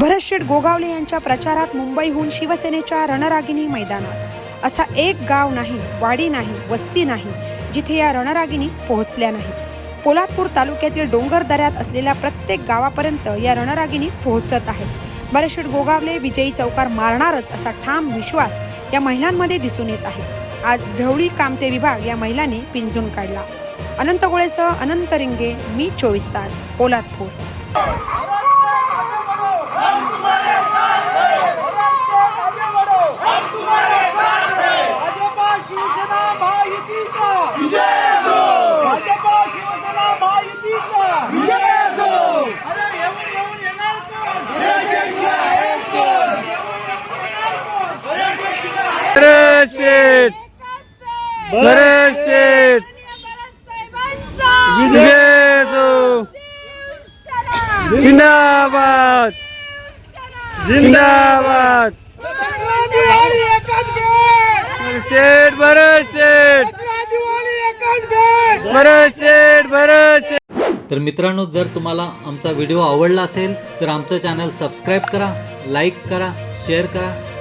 भरतशेठ गोगावले यांच्या प्रचारात मुंबईहून शिवसेनेच्या रणरागिणी मैदानात. असा एक गाव नाही वाडी नाही वस्ती नाही जिथे या रणरागिणी पोहोचल्या नाहीत. पोलादपूर तालुक्यातील डोंगर दऱ्यात असलेल्या प्रत्येक गावापर्यंत या रणरागिणी पोहोचत आहेत. भरतशेठ गोगावले विजयी चौकार मारणारच असा ठाम विश्वास या महिलांमध्ये दिसून येत आहे. आज झवळी कामते विभाग या महिलांनी पिंजून काढला. अनंत गोळेसह अनंत रिंगे मी चोवीस तास पोलादपूर. येऊन येणार शेठ भरत शेठ विजय असो जिंदाबाद. जिंदाबाद. शेठ भरत शेठ दसरा शेठ भरत शेठ तर मित्रांनो जर तुम्हाला आमचा व्हिडिओ आवडला असेल तर आमचं चॅनल सबस्क्राईब करा लाईक करा शेअर करा.